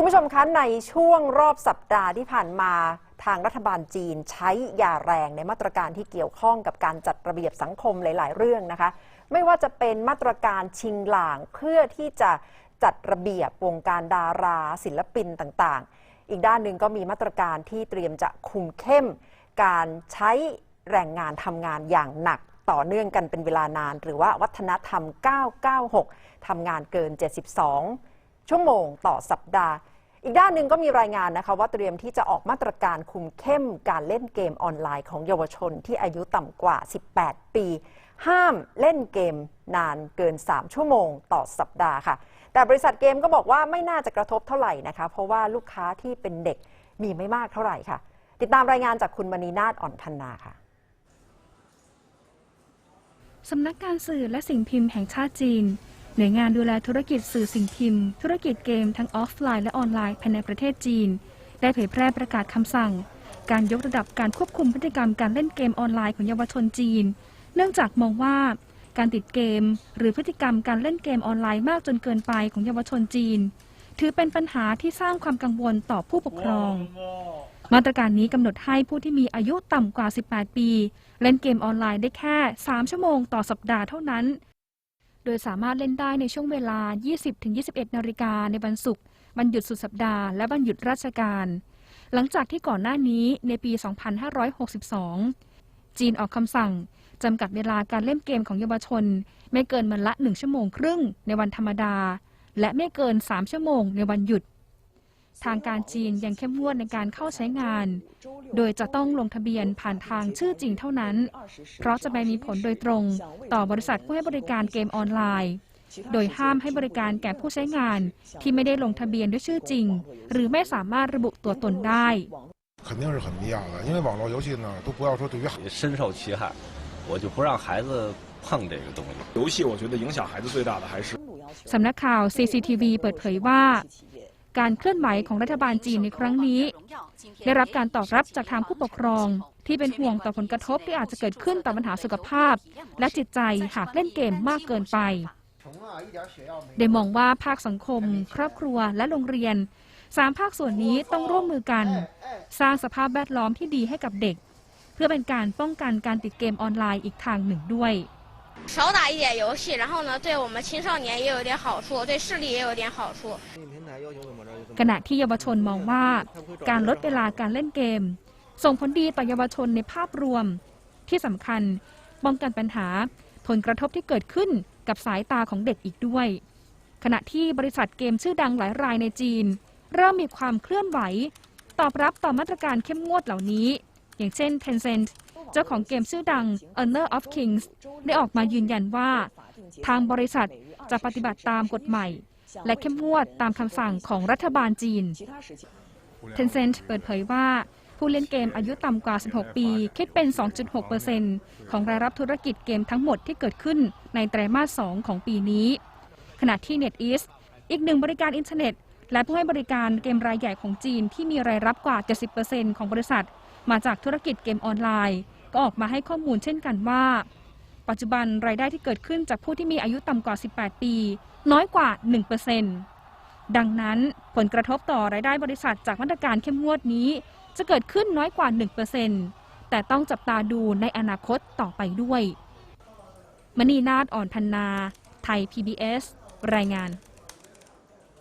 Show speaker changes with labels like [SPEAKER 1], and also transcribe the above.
[SPEAKER 1] คุณผู้ชมคะในช่วงรอบสัปดาห์ที่ผ่านมาทางรัฐบาลจีนใช้ยาแรงในมาตรการที่เกี่ยวข้องกับการจัดระเบียบสังคมหลาย ๆ เรื่องนะคะ ไม่ว่าจะเป็นมาตรการชิงหลางเพื่อที่จะจัดระเบียบวงการดาราศิลปินต่าง ๆ อีกด้านหนึ่งก็มีมาตรการที่เตรียมจะคุมเข้ม การใช้แรงงานทำงานอย่างหนักต่อเนื่องกันเป็นเวลานาน หรือว่าวัฒนธรรม 996 ทำงานเกิน 72 ชั่วโมงต่อสัปดาห์ อีกด้านหนึ่งก็มีรายงานนะคะว่าเตรียมที่จะออกมาตรการคุมเข้มการเล่นเกมออนไลน์ของเยาวชนที่อายุต่ำกว่า 18 ปี ห้ามเล่นเกมนานเกิน 3 ชั่วโมงต่อสัปดาห์ค่ะ แต่บริษัทเกมก็บอกว่าไม่น่าจะกระทบเท่าไหร่นะคะ เพราะว่าลูกค้าที่เป็นเด็กมีไม่มากเท่าไหร่ค่ะ ติดตามรายงานจากคุณมณีนาฏอ่อนพันนาค่ะ
[SPEAKER 2] สำนักการสื่อและสิ่งพิมพ์แห่งชาติจีน หน่วยงานดูแลธุรกิจสื่อสิ่งพิมพ์ ธุรกิจเกมทั้งออฟไลน์และออนไลน์ภายในประเทศจีน ได้เผยแพร่ประกาศคำสั่ง การยกระดับการควบคุมพฤติกรรมการเล่นเกมออนไลน์ของเยาวชนจีน เนื่องจากมองว่า การติดเกม หรือพฤติกรรมการเล่นเกมออนไลน์มากจนเกินไปของเยาวชนจีน ถือเป็นปัญหาที่สร้างความกังวลต่อผู้ปกครอง มาตรการนี้กำหนดให้ผู้ที่มีอายุต่ำกว่า 18 ปี เล่นเกมออนไลน์ได้แค่ 3 ชั่วโมงต่อสัปดาห์เท่านั้น โดยสามารถเล่นได้ในช่วงเวลา 20-21 นาฬิกาในวันศุกร์วันหยุดสุดสัปดาห์ และวันหยุดราชการ หลังจากที่ก่อนหน้านี้ในปี 2562 จีนออกคำสั่งจำกัดเวลาการเล่นเกมของเยาวชน ไม่เกินวันละ 1 ชั่วโมงครึ่งในวันธรรมดา และไม่เกิน 3 ชั่วโมงในวันหยุด ทางการจีนยังเข้มงวดในการเข้าใช้งาน โดยจะต้องลงทะเบียนผ่านทางชื่อจริงเท่านั้น เพราะจะไปมีผลโดยตรง ต่อบริษัทผู้ให้บริการเกมออนไลน์ โดยห้ามให้บริการแก่ผู้ใช้งาน ที่ไม่ได้ลงทะเบียนด้วยชื่อจริง หรือไม่สามารถระบุตัวตนได้
[SPEAKER 3] 肯定是很必要的，因为网络游戏呢，都不要说对于孩
[SPEAKER 4] 深受其害，我就不让孩子碰这个东西。
[SPEAKER 5] 游戏我觉得影响孩子最大的还是
[SPEAKER 2] สำนักข่าว CCTV เปิดเผยว่า การเคลื่อนไหวของรัฐบาลจีนในครั้งนี้ ได้รับการตอบรับจากทางผู้ปกครอง ที่เป็นห่วงต่อผลกระทบที่อาจจะเกิดขึ้นต่อปัญหาสุขภาพ และจิตใจหากเล่นเกมมากเกินไป ได้มองว่าภาคสังคม ครอบครัวและโรงเรียนสามภาคส่วนนี้ต้องร่วมมือกัน สร้างสภาพแวดล้อมที่ดีให้กับเด็ก เพื่อเป็นการป้องกันการติดเกมออนไลน์อีกทางหนึ่งด้วย
[SPEAKER 6] 少打一点游戏，然后呢，对我们青少年也有点好处，对视力也有点好处。
[SPEAKER 2] ขณะที่เยาวชนมองว่า การลดเวลาการเล่นเกม ส่งผลดีต่อเยาวชนในภาพรวม ที่สำคัญป้องกันปัญหา ผลกระทบที่เกิดขึ้นกับสายตาของเด็กอีกด้วย ขณะที่บริษัทเกมชื่อดังหลายรายในจีน เริ่มมีความเคลื่อนไหว ตอบรับต่อมาตรการเข้มงวดเหล่านี้ อย่างเช่น Tencent เจ้าของเกมชื่อดัง Honor of Kings ได้ออกมายืนยันว่า ทางบริษัทจะปฏิบัติตามกฎใหม่ และเข้มงวดตามคำสั่งของรัฐบาลจีน Tencent เปิดเผยว่า ผู้เล่นเกมอายุต่ำกว่า 16 ปี คิดเป็น 2.6%ของรายรับธุรกิจเกมทั้งหมดที่เกิดขึ้นในไตรมาส 2 ของปีนี้ ขณะที่ NetEase อีกหนึ่งบริการอินเทอร์เน็ต และผู้ให้บริการเกมรายใหญ่ของจีนที่มีรายรับกว่า 70%ของบริษัท มาจากธุรกิจเกมออนไลน์ ก็ออกมาให้ข้อมูลเช่นกันว่า ปัจจุบันรายได้ที่เกิดขึ้นจากผู้ที่มีอายุต่ำกว่า 18 ปี น้อยกว่า 1%ดังนั้นผลกระทบต่อรายได้บริษัทจากมาตรการเข้มงวดนี้ จะเกิดขึ้นน้อยกว่า 1%แต่ต้องจับตาดูในอนาคตต่อไปด้วย มณีนาฏอ่อนพันนา ไทย PBS รายงาน